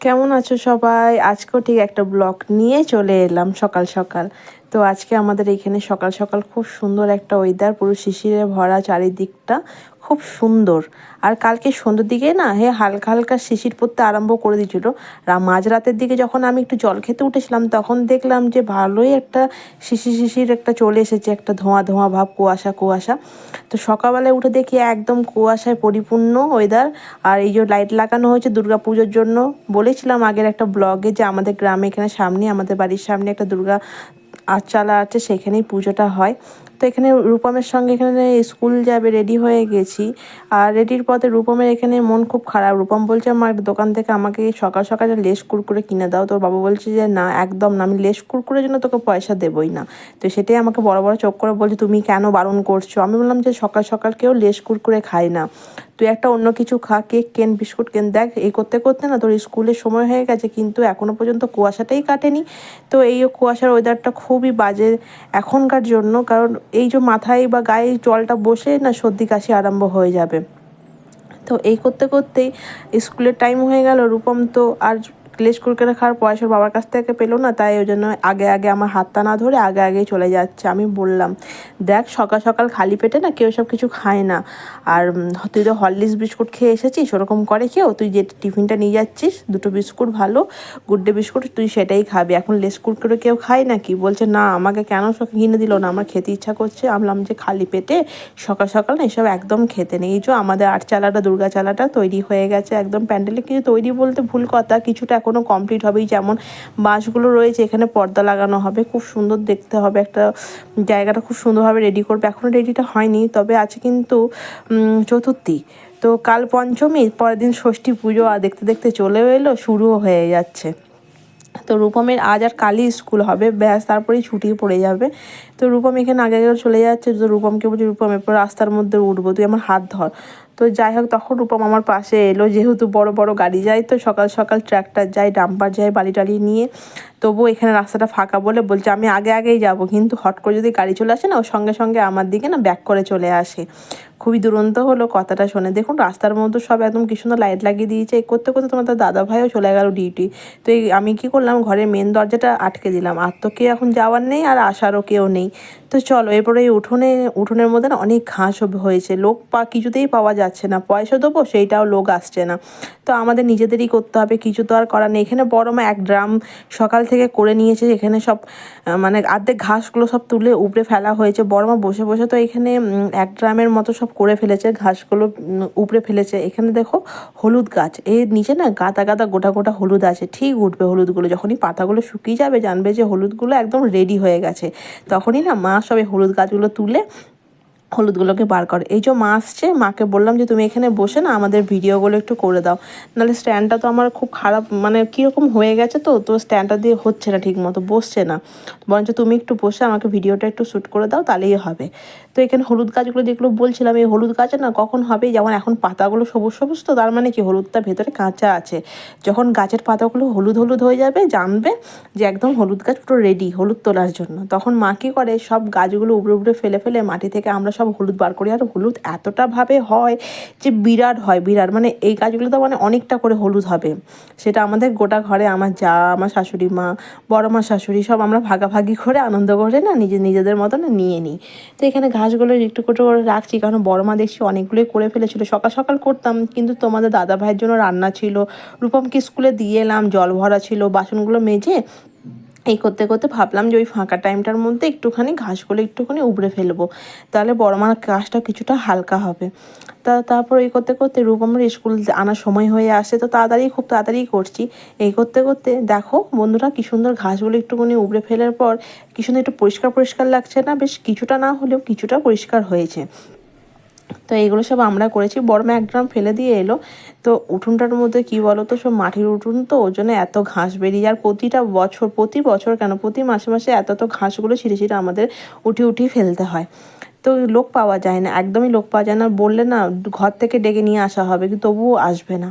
কেমন আছো সবাই? আজকেও ঠিক একটা ব্লগ নিয়ে চলে এলাম সকাল সকাল। তো আজকে আমাদের এখানে সকাল সকাল খুব সুন্দর একটা ওয়েদার পুরো শিশিরে ভরা চারিদিকটা খুব সুন্দর। আর কালকে সন্ধ্যের দিকে না, হে হালকা হালকা শিশির পড়তে আরম্ভ করে দিয়েছিল। মাঝরাতের দিকে যখন আমি একটু জল খেতে উঠেছিলাম, তখন দেখলাম যে ভালোই একটা শিশির শিশির একটা চলে এসেছে, একটা ধোঁয়া ধোঁয়া ভাব, কুয়াশা কুয়াশা। তো সকালবেলায় উঠে দেখি একদম কুয়াশায় পরিপূর্ণ ওয়েদার আর এই যে লাইট লাগানো হয়েছে দুর্গা পুজোর জন্য, বলেছিলাম আগের একটা ব্লগে যে আমাদের গ্রামে এখানে সামনে, আমাদের বাড়ির সামনে একটা দুর্গা আটচালা আছে সেখানেই পুজোটা হয়। তো এখানে রূপমের সঙ্গে এখানে স্কুল যাবে রেডি হয়ে গেছি। আর রেডির পথে রূপমের এখানে মন খুব খারাপ। রূপম বলছে আমার দোকান থেকে আমাকে সকাল সকালে লেস কুরকুরে কিনে দাও। তোর বাবা বলছে যে, না, একদম না। আমি লেস কুরকুরের জন্য তোকে পয়সা দেবই না। তো সেটাই আমাকে বড় বড় চোখ করে বলছে, তুমি কেন বারণ করছ? আমি বললাম যে, সকাল সকাল কেউ লেস কুরকুরে খায় না। তুই একটা অন্য কিছু খা, কেক কেন, বিস্কুট কেন, দেখ, এই করতে করতে না তোর স্কুলের সময় হয়ে গেছে, কিন্তু এখনও পর্যন্ত কুয়াশাটাই কাটেনি। তো এই কুয়াশার ওয়েদারটা খুবই বাজে এখনকার জন্য, কারণ এই যে মাথায় বা গায়ে জলটা বসে না সর্দি কাশি আরম্ভ হয়ে যাবে। তো এই করতে করতেই স্কুলের টাইম হয়ে গেল। রূপম তো আর লেস কুরকুরে খাওয়ার পয়সা বাবার কাছ থেকে পেল না, তাই ওই জন্য আগে আগে আমার হাতটা না ধরে আগে আগে চলে যাচ্ছে, আমি বললাম। দেখ, সকাল সকাল খালি পেটে না কেউ সব কিছু খায় না। আর তুই তো হরলিক্স বিস্কুট খেয়ে এসেছিস, ওরকম করে কেউ তুই যে টিফিনটা নিয়ে যাচ্ছিস, দুটো বিস্কুট ভালো গুড ডে বিস্কুট, তুই সেটাই খাবি। এখন লেস কুরকুরে কেউ খায় নাকি বলছে, না, আমাকে কেন সব কিনে দিল না? আমার খেতে ইচ্ছা করছে। আমলাম যে, খালি পেটে সকাল সকাল না এসব একদম খেতে নেই। এই যে আমাদের আট চালাটা দুর্গা চালাটা তৈরি হয়ে গেছে, একদম প্যান্ডেলে কিছু তৈরি বলতে ভুল কথা, কিছুটা এখনও কমপ্লিট হবেই। যেমন বাঁশগুলো রয়েছে, এখানে পর্দা লাগানো হবে। খুব সুন্দর দেখতে হবে। একটা জায়গাটা খুব সুন্দরভাবে রেডি করবে। এখনও রেডিটা হয়নি, তবে আছে কিন্তু চতুর্থী। তো কাল পঞ্চমী, পরের দিন ষষ্ঠী পুজো, আর দেখতে দেখতে চলেও এলো, শুরুও হয়ে যাচ্ছে। তো রূপমের আজ আর কালই স্কুল হবে। ব্যাস, তারপরেই ছুটি পড়ে যাবে। তো রূপম এখানে আগে আগে চলে যাচ্ছে। তো রূপমকে বলছি, রূপম, এরপর রাস্তার মধ্যে উঠবো। তুই আমার হাত ধর। তো যাই হোক, তখন রূপম আমার পাশে এলো। যেহেতু বড় বড় গাড়ি যায়, তো সকাল সকাল ট্র্যাক্টর যায়, ডাম্পার যায় বালি টালি নিয়ে। তবুও এখানে রাস্তাটা ফাঁকা বলে বলছে, আমি আগে, আগেই যাব। কিন্তু হট করে যদি গাড়ি চলে আসে না, ও সঙ্গে সঙ্গে আমার দিকে না ব্যাক করে চলে আসে। খুবই দুরন্ত হলো কথাটা শুনে। দেখুন, রাস্তার মধ্যে সব একদম কি সুন্দর লাইট লাগিয়ে দিয়েছে। এই করতে করতে তোমার দাদা ভাইও চলে গেল ডিউটি তো এই আমি কি করলাম, ঘরের মেন দরজাটা আটকে দিলাম। আর তো কেউ এখন যাওয়ার নেই, আর আসারও কেউ নেই। তো চলো, এরপরে এই উঠোনে, উঠোনের মধ্যে না অনেক ঘাস হয়েছে। লোক পা কিছুতেই পাওয়া যাচ্ছে না, পয়সা দেবো, সেইটাও লোক আসছে না। তো আমাদের নিজেদেরই করতে হবে, কিছু তো আর করার নেই। এখানে বড় মা এক ড্রাম সকাল থেকে করে নিয়েছে, এখানে সব মানে আর্ধেক ঘাসগুলো সব তুলে উপড়ে ফেলা হয়েছে। বড় মা বসে বসে তো এখানে এক ড্রামের মতো সব করে ফেলেছে, ঘাসগুলো উপড়ে ফেলেছে। এখানে দেখো হলুদ গাছ, এর নিচে না গাদা গাদা গোটা গোটা হলুদ আছে, ঠিক উঠবে হলুদগুলো। যখনই পাতাগুলো শুকিয়ে যাবে, জানবে যে হলুদগুলো একদম রেডি হয়ে গেছে। তখনই না মা সব হলুদ গাছগুলো তুলে হলুদগুলোকে বার করে। এই যে মা আসছে, মাকে বললাম যে, তুমি এখানে বসে না, আমাদের ভিডিওগুলো একটু করে দাও। নাহলে স্ট্যান্ডটা তো আমার খুব খারাপ মানে কীরকম হয়ে গেছে তো তো স্ট্যান্ডটা দিয়ে হচ্ছে না ঠিক মতো বসছে না। বরঞ্চ তুমি একটু বসে আমাকে ভিডিওটা একটু শ্যুট করে দাও, তাহলেই হবে। তো এখানে হলুদ গাছগুলো যেগুলো বলছিলাম, এই হলুদ গাছ না কখন হবে? যেমন এখন পাতাগুলো সবুজ সবুজ তো, তার মানে কি? হলুদটা ভেতরে কাঁচা আছে। যখন গাছের পাতাগুলো হলুদ হলুদ হয়ে যাবে, জানবে যে একদম হলুদ গাছ পুরো রেডি হলুদ তোলার জন্য। তখন মা কী করে? সব গাছগুলো উপরে উপরে ফেলে ফেলে মাটি থেকে আমরা সব হলুদ বার করি। আর হলুদ এতটাভাবে হয় যে বিরাট হয়, বিরাট। মানে এই গাছগুলো তো মানে অনেকটা করে হলুদ হবে। সেটা আমাদের গোটা ঘরে আমার যা, আমার শাশুড়ি মা, বড় মা, শাশুড়ি সব আমরা ভাগাভাগি করে আনন্দ করে না নিজে, নিজেদের মতন নিয়ে নিই। তো এখানে ঘাসগুলো একটু একটু করে রাখছি কারণ বড় মা দেখছি অনেকগুলোই করে ফেলেছিল। সকাল সকাল করতাম কিন্তু তোমাদের দাদা ভাইয়ের জন্য রান্না ছিল। রূপমকে স্কুলে দিয়ে এলাম, জল ভরা ছিল, বাসনগুলো মেজে এই করতে করতে ভাবলাম যে ওই ফাঁকা টাইমটার মধ্যে একটুখানি ঘাসগুলো একটুখানি উবড়ে ফেলব। তাহলে বড় মার কাজটা কিছুটা হালকা হবে। তা তারপর এই করতে করতে রূপমের স্কুল আনার সময় হয়ে আসে, তো তাড়াতাড়ি খুব তাড়াতাড়ি করছি। এই করতে করতে দেখো বন্ধুরা কী সুন্দর ঘাসগুলো একটুখানি উবড়ে ফেলার পর, কী সুন্দর একটু পরিষ্কার পরিষ্কার লাগছে না? বেশ কিছুটা না হলেও কিছুটা পরিষ্কার হয়েছে। তো এইগুলো সব আমরা করেছি। বড় এক ড্রাম ফেলে দিয়ে এলো। তো উঠুনটার মধ্যে কি বলো তো সব মাটির উঠুন তো ওই জন্য এত ঘাস বেরিয়ে আর প্রতিটা বছর, প্রতি বছর কেন, প্রতি মাসে মাসে এত তো ঘাসগুলো ছিঁড়ে ছিঁড়ে আমাদের উঠি উঠি ফেলতে হয়। তো লোক পাওয়া যায় না, একদমই লোক পাওয়া যায় না। বললে না, ঘর থেকে ডেকে নিয়ে আসা হবে, কিন্তু তবুও আসবে না।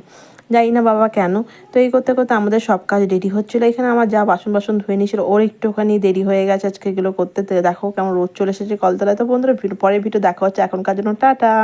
জানি না বাবা কেন। তো এই করতে করতে আমাদের সব কাজ রেডি হচ্ছিল। এখানে আমার যা বাসন বাসন ধুয়ে নিয়েছিল, ওর একটুখানি দেরি হয়ে গেছে আজকে এগুলো করতে। দেখো কেমন রোদ চলে এসেছে কলতলায়। তো বন্ধুরা পরে ভিডিও দেখা হচ্ছে। এখনকার জন্য টাটা।